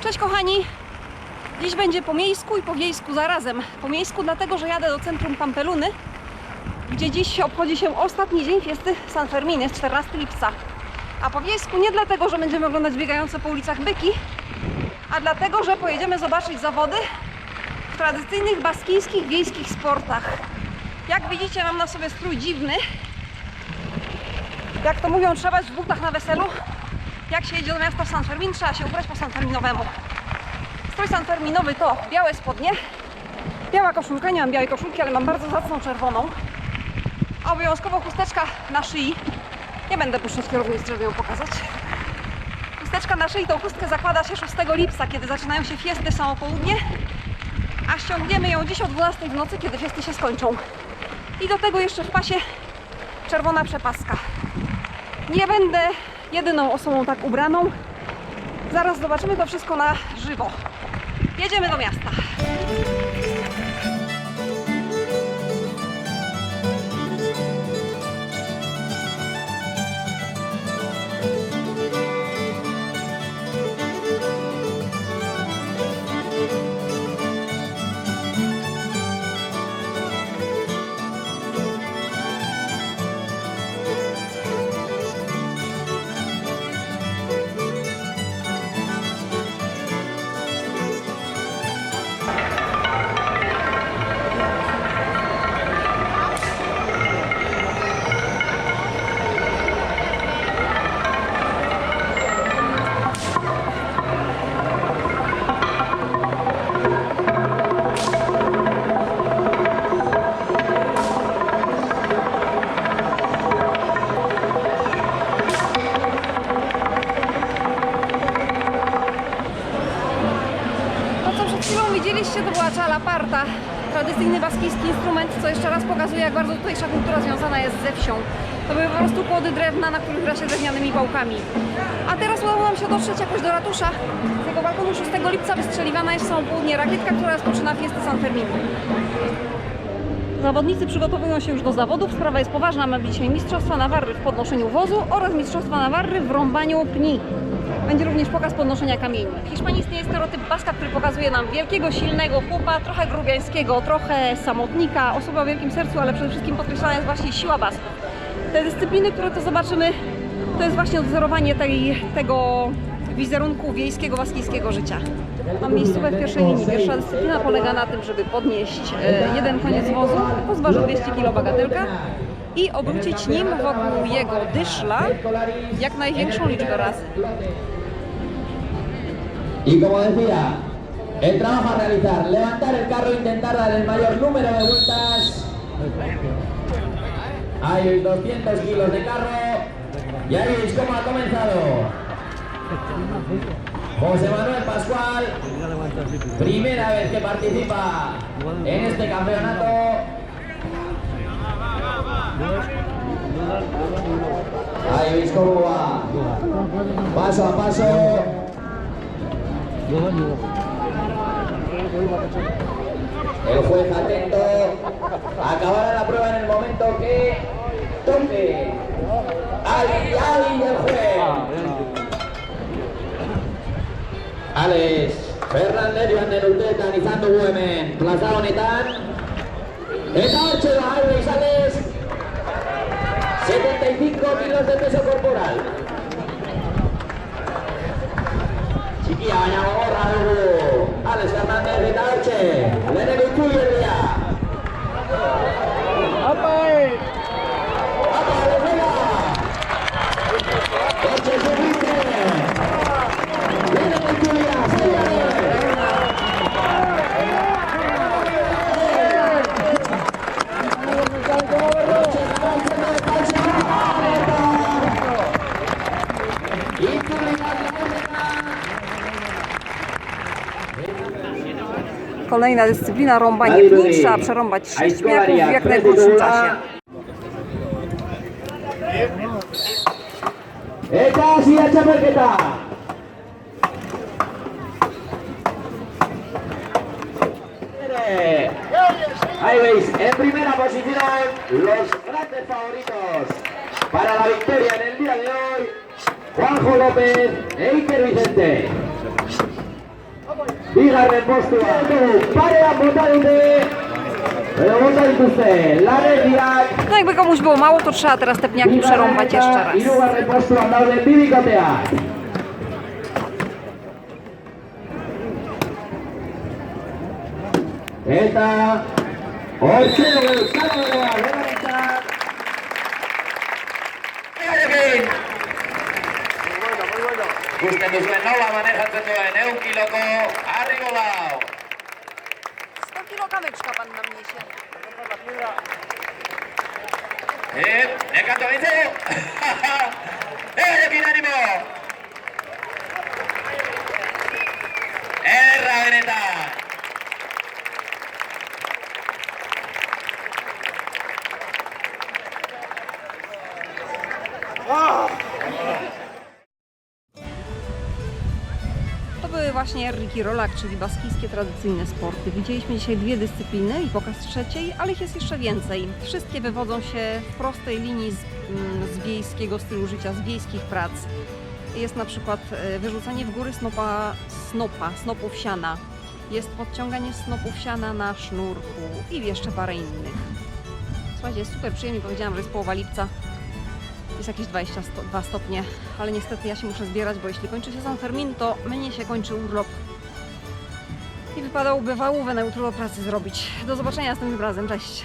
Cześć kochani! Dziś będzie po miejsku i po wiejsku zarazem. Po miejsku dlatego, że jadę do centrum Pampeluny, gdzie dziś obchodzi się ostatni dzień fiesty San Fermin, jest 14 lipca. A po wiejsku nie dlatego, że będziemy oglądać biegające po ulicach byki, a dlatego, że pojedziemy zobaczyć zawody w tradycyjnych baskijskich wiejskich sportach. Jak widzicie, mam na sobie strój dziwny. Jak to mówią, trzeba w butach na weselu. Jak się jedzie do miasta San Fermin, trzeba się ubrać po San Ferminowemu. Strój sanferminowy to białe spodnie, biała koszulka, nie mam białej koszulki, ale mam bardzo zacną czerwoną. A obowiązkowo chusteczka na szyi. Nie będę puszczać kierownicy, żeby ją pokazać. Chusteczka na szyi, tą chustkę zakłada się 6 lipca, kiedy zaczynają się fiesty samo południe, a ściągniemy ją dziś o 12 w nocy, kiedy fiesty się skończą. I do tego jeszcze w pasie czerwona przepaska. Nie będę jedyną osobą tak ubraną. Zaraz zobaczymy to wszystko na żywo. Jedziemy do miasta. Tradycyjny baskijski instrument, co jeszcze raz pokazuje, jak bardzo tutejsza kultura związana jest ze wsią. To były po prostu kłody drewna, na których gra się drewnianymi pałkami. A teraz udało nam się dotrzeć jakoś do ratusza. Z jego balkonu 6 lipca wystrzeliwana jest w samo południe rakietka, która rozpoczyna fiestę San Fermin. Zawodnicy przygotowują się już do zawodów. Sprawa jest poważna. Mamy dzisiaj Mistrzostwa Nawarry w podnoszeniu wozu oraz Mistrzostwa Nawarry w rąbaniu pni. Będzie również pokaz podnoszenia kamieni. W Hiszpanii istnieje stereotyp Baska, który pokazuje nam wielkiego, silnego chłopa, trochę grubiańskiego, trochę samotnika, osoba o wielkim sercu, ale przede wszystkim podkreślana jest właśnie siła Basków. Te dyscypliny, które to zobaczymy, to jest właśnie odzorowanie tej, tego wizerunku wiejskiego, baskijskiego życia. Mam miejscówkę w pierwszej linii. Pierwsza dyscyplina polega na tym, żeby podnieść e, jeden koniec wozu, o zważy 200 kg bagatelka i obrócić nim wokół jego dyszla jak największą liczbę razy. Y como decía, el trabajo a realizar, levantar el carro, intentar dar el mayor número de vueltas. Hay 200 kilos de carro. Y ahí veis cómo ha comenzado. José Manuel Pascual, primera vez que participa en este campeonato. Ahí veis cómo va. Paso a paso. El juez atento. Acabará la prueba en el momento que toque. Ali, Ali del juez. Alex Fernández joan den urteetan izan dugu hemen plaza honetan. Eta hortxe da, Alex Alex. 75 kilos de peso corporal. Txikia baina 对对 Kolejna dyscyplina rąbanie pni. Trzeba przerąbać 6 pniaków w jak najkrótszym czasie. Eta hasia txapelketa! Ahí veis, en primera posición, los grandes favoritos para la victoria en el día de hoy, Juanjo López e Iker Vicente. Bigarren postua. Parean bota dute. Edo bota dituzte. Lanegiak. No jakby komuś było mało, to trzeba teraz te pniaki przerąbać jeszcze raz. Hirugarren postuan daude bi bikoteak. Eta hortxe dugu, karo dugu! Gusten duzuen nola manejatzen duen eun kiloko Nicolau. 100 kilogrameczka pan nam niesie. E, neka to ide. E, bilanimo. Era, benetan. Właśnie Ricky Rolak, czyli baskijskie tradycyjne sporty. Widzieliśmy dzisiaj dwie dyscypliny i pokaz trzeciej, ale ich jest jeszcze więcej. Wszystkie wywodzą się w prostej linii z, mm, z wiejskiego stylu życia, z wiejskich prac. Jest na przykład e, wyrzucanie w góry snopa, snopa, snopów siana. Jest podciąganie snopów siana na sznurku i jeszcze parę innych. Słuchajcie, jest super przyjemnie. Powiedziałam, że jest połowa lipca. Jest jakieś 22 stopnie, ale niestety ja się muszę zbierać, bo jeśli kończy się San Fermin, to mnie się kończy urlop. I wypadałoby wałówę na jutro do pracy zrobić. Do zobaczenia następnym razem. Cześć!